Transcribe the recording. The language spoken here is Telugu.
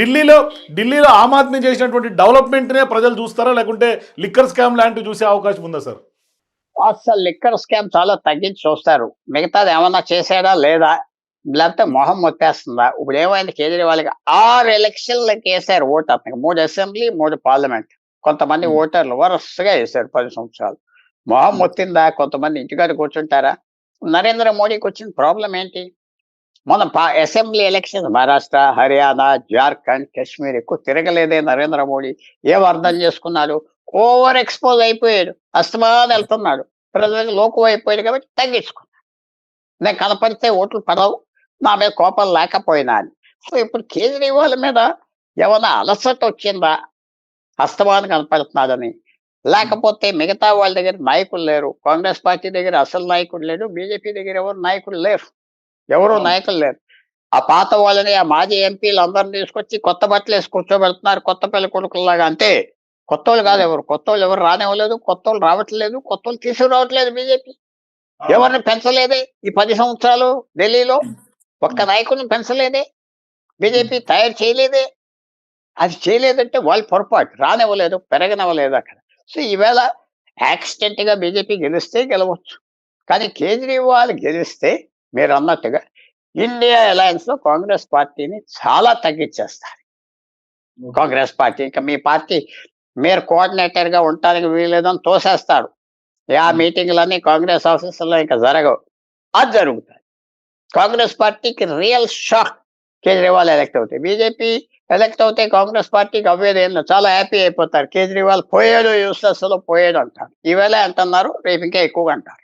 ఢిల్లీలో ఢిల్లీలో ఆమ్ ఆద్మీ చేసినటువంటి డెవలప్మెంట్నే ప్రజలు చూస్తారా? లేకుంటే లిక్కర్ స్కామ్ లాంటివి చూసే అవకాశం ఉందా సార్? అసలు లిక్కర్ స్కామ్ చాలా తగ్గించి చూస్తారు. మిగతాది ఏమన్నా చేసాడా లేదా? లేకపోతే మొహం మొత్తేస్తుందా ఇప్పుడు ఏమైంది? కేజ్రీవాల్కి ఆరు ఎలక్షన్లకు వేశారు ఓటు అతనికి. మూడు అసెంబ్లీ మూడు పార్లమెంట్. కొంతమంది. ఓటర్లు వరుసగా వేశారు పది సంవత్సరాలు. మొహం మొత్తిందా? కొంతమంది ఇంటికాడ కూర్చుంటారా? నరేంద్ర మోడీకి వచ్చిన ప్రాబ్లం ఏంటి? మొన్న పా- అసెంబ్లీ ఎలక్షన్ మహారాష్ట్ర హర్యానా జార్ఖండ్ కాశ్మీర్ ఎక్కువ తిరగలేదే నరేంద్ర మోడీ. ఏం అర్థం చేసుకున్నాడు? ఓవర్ ఎక్స్పోజ్ అయిపోయాడు. అస్తమాన్ వెళ్తున్నాడు. ప్రజలకు లోకు అయిపోయాడు కాబట్టి తగ్గించుకున్నాడు. నేను కనపడితే ఓట్లు పడవు. నా మీద కోపం లేకపోయినా అని. సో ఇప్పుడు కేజ్రీవాల్ మీద ఏమైనా అలసట వచ్చిందా? అస్తమాన్ కనపడుతున్నాడని. లేకపోతే మిగతా వాళ్ళ దగ్గర నాయకులు లేరు. కాంగ్రెస్ పార్టీ దగ్గర అసలు నాయకుడు లేడు. బీజేపీ దగ్గర ఎవరు నాయకులు లేరు. ఎవరు. నాయకులు లేరు. ఆ పాత వాళ్ళని ఆ మాజీ ఎంపీలు అందరిని తీసుకొచ్చి కొత్త బట్టలు వేసి కూర్చోబెడుతున్నారు కొత్త పెళ్ళి కొడుకులాగా అంతే. కొత్త వాళ్ళు కాదు ఎవరు. కొత్త వాళ్ళు ఎవరు రానివ్వలేదు కొత్త వాళ్ళు రావట్లేదు కొత్త వాళ్ళు తీసుకురావట్లేదు బీజేపీ. ఎవరిని పెంచలేదే ఈ పది సంవత్సరాలు ఢిల్లీలో? ఒక్క నాయకుడిని పెంచలేదే? బీజేపీ తయారు చేయలేదే? అది చేయలేదంటే వాళ్ళు పొరపాటు. రానివ్వలేదు పెరగనివ్వలేదు అక్కడ. సో ఈవేళ యాక్సిడెంట్గా బీజేపీ గెలిస్తే గెలవచ్చు. కానీ కేజ్రీవాల్ గెలిస్తే మీరు అన్నట్టుగా ఇండియా అలయన్స్లో కాంగ్రెస్ పార్టీని చాలా తగ్గించేస్తారు. కాంగ్రెస్ పార్టీ ఇంకా మీ పార్టీ మీరు కోఆర్డినేటర్గా ఉండటానికి వీలేదని తోసేస్తాడు ఆ. మీటింగ్లన్నీ కాంగ్రెస్ ఆఫీసుల్లో ఇంకా జరగవు. అది జరుగుతుంది. కాంగ్రెస్ పార్టీకి రియల్ షాక్ కేజ్రీవాల్ ఎలక్ట్ అవుతాయి బీజేపీ ఎలక్ట్ అవుతే కాంగ్రెస్ పార్టీకి అవ్వేది ఏం లేదు. చాలా హ్యాపీ అయిపోతారు. కేజ్రీవాల్ పోయాడు యూస్లెస్లో పోయాడు అంటారు. ఈవేళ అంటున్నారు రేపు ఇంకా ఎక్కువగా అంటారు.